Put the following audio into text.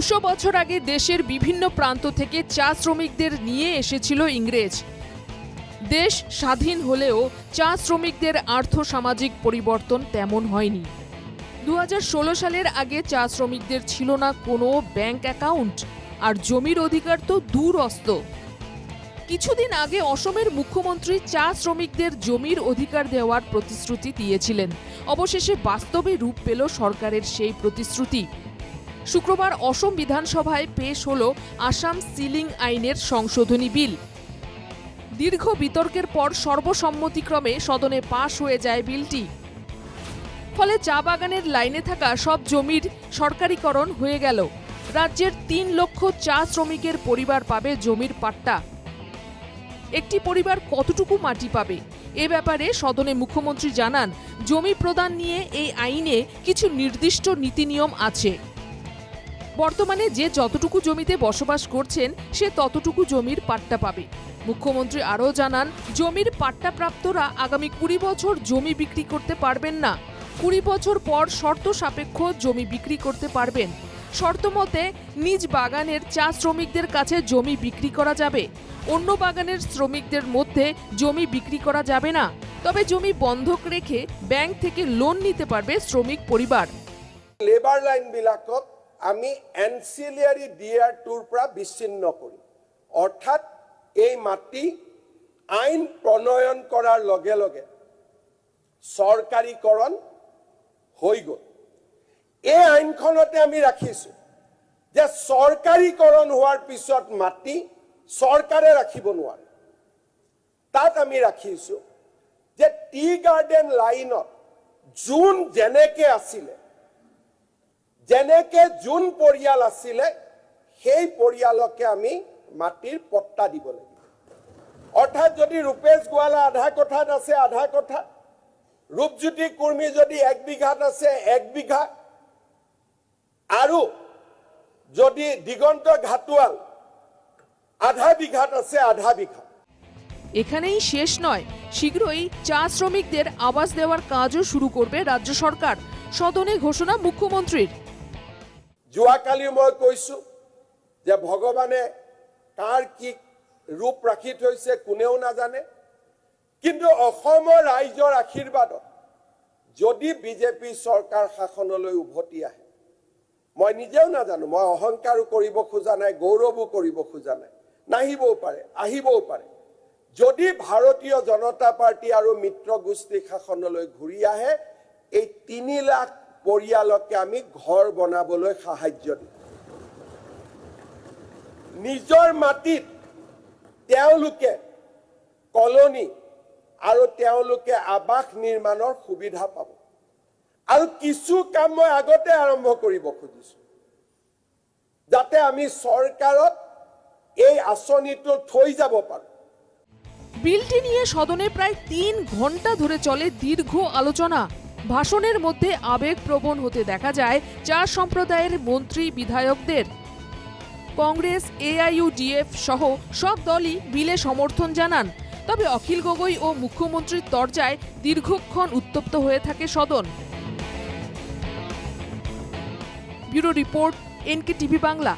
দুশো বছর আগে দেশের বিভিন্ন প্রান্ত থেকে চা শ্রমিকদের নিয়ে এসেছিল ইংরেজ। দেশ স্বাধীন হলেও চা শ্রমিকদের আর্থসামাজিক পরিবর্তন তেমন হয়নি। দু হাজার ষোলো সালের আগে চা শ্রমিকদের ছিল না কোনো ব্যাংক অ্যাকাউন্ট, আর জমির অধিকার তো দূরস্ত। কিছুদিন আগে অসমের মুখ্যমন্ত্রী চা শ্রমিকদের জমির অধিকার দেওয়ার প্রতিশ্রুতি দিয়েছিলেন। অবশেষে বাস্তবে রূপ পেল সরকারের সেই প্রতিশ্রুতি। শুক্রবার অসম বিধানসভায় পেশ হল আসাম সিলিং আইনের সংশোধনী বিল। দীর্ঘ বিতর্কের পর সর্বসম্মতিক্রমে সদনে পাশ হয়ে যায় বিলটি। ফলে চা বাগানের লাইনে থাকা সব জমির সরকারিকরণ হয়ে গেল। রাজ্যের তিন লক্ষ চা শ্রমিকের পরিবার পাবে জমির পাট্টা। একটি পরিবার কতটুকু মাটি পাবে? এ ব্যাপারে সদনে মুখ্যমন্ত্রী জানান, জমি প্রদান নিয়ে এই আইনে কিছু নির্দিষ্ট নীতি নিয়ম আছে। বর্তমানে যে যতটুকু জমিতে বসবাস করছেন, সে ততটুকু জমির পাট্টা পাবে। মুখ্যমন্ত্রী আরও জানান, জমির পাট্টা প্রাপ্তরা আগামী কুড়ি বছর জমি বিক্রি করতে পারবেন না। কুড়ি বছর পর শর্ত সাপেক্ষ জমি বিক্রি করতে পারবেন। শর্ত মতে, নিজ বাগানের চা শ্রমিকদের কাছে জমি বিক্রি করা যাবে। অন্য বাগানের শ্রমিকদের মধ্যে জমি বিক্রি করা যাবে না। তবে জমি বন্ধক রেখে ব্যাংক থেকে লোন নিতে পারবে শ্রমিক পরিবার। লেবাৰ লাইনবিলাকক আমি এনচিলিয়াৰী ডি আৰ টুৰ পৰা বিচ্ছিন্ন কৰিম। অৰ্থাৎ এই মাটি আইন প্ৰণয়ন কৰাৰ লগে লগে চৰকাৰীকৰণ হৈ গ'ল। এই আইনখনতে আমি ৰাখিছোঁ যে চৰকাৰীকৰণ হোৱাৰ পিছত মাটি চৰকাৰে ৰাখিব নোৱাৰে। তাত আমি ৰাখিছোঁ যে টি গাৰ্ডেন লাইনত যোন যেনেকে আছিলে যেনেকে যোন পৰিয়াল আছিলে, সেই পৰিয়ালকে আমি মাটিৰ পট্টা দিব লাগিব। অৰ্থাৎ যদি ৰূপেশ গোৱালা আধা কথাত আছে, আধা কথা ৰূপজ্যোতি কুৰ্মী যদি এক বিঘাত আছে, এক বিঘা। আৰু যদি দিগন্ত ঘাটোৱাল আধা বিঘাত আছে, আধা বিঘা। এখানেই শেষ নয়। শীঘ্রই চা শ্রমিকদের আবাস দেওয়ার কাজও শুরু করবে রাজ্য সরকার। সদনে ঘোষণা মুখ্যমন্ত্রীর। যোৱাকালি মই কৈছো যে ভগৱানে কাৰ কি ৰূপ ৰাখি থৈছে কোনেও নাজানে। কিন্তু অসমৰ ৰাইজৰ আশীৰ্বাদত যদি বিজেপি চৰকাৰ শাসনলৈ উভতি আহে, মই নিজেও নাজানো, মই অহংকাৰো কৰিব খোজা নাই, গৌৰৱো কৰিব খোজা নাই, নাহিবও পাৰে, আহিবও পাৰে। যদি ভাৰতীয় জনতা পাৰ্টী আৰু মিত্ৰ গোষ্ঠী শাসনলৈ ঘূৰি আহে, এই তিনি লাখ পৰিয়ালকে আমি ঘৰ বনাবলৈ সাহাৰ্য দিম। নিজৰ মাটিত তেওঁলোকে কলনী আৰু তেওঁলোকে নিৰ্মাণৰ সুবিধা পাব। আৰু কিছু কাম মই আগতে আৰম্ভ কৰিব খুজিছো। যাতে আমি চৰকাৰত এই আঁচনিটো থৈ যাব পাৰোঁ। বিলটি নিয়ে সদনে প্রায় তিন ঘণ্টা ধরে চলে দীর্ঘ আলোচনা। ভাষণের মধ্যে আবেগপ্রবণ হতে দেখা যায় চা সম্প্রদায়ের মন্ত্রী বিধায়কদের। কংগ্রেস এআইইউডিএফ সহ সব দলই বিলে সমর্থন জানান। তবে অখিল গগৈ ও মুখ্যমন্ত্রীর তরজায় দীর্ঘক্ষণ উত্তপ্ত হয়ে থাকে সদন। Bureau report NK TV Bangla.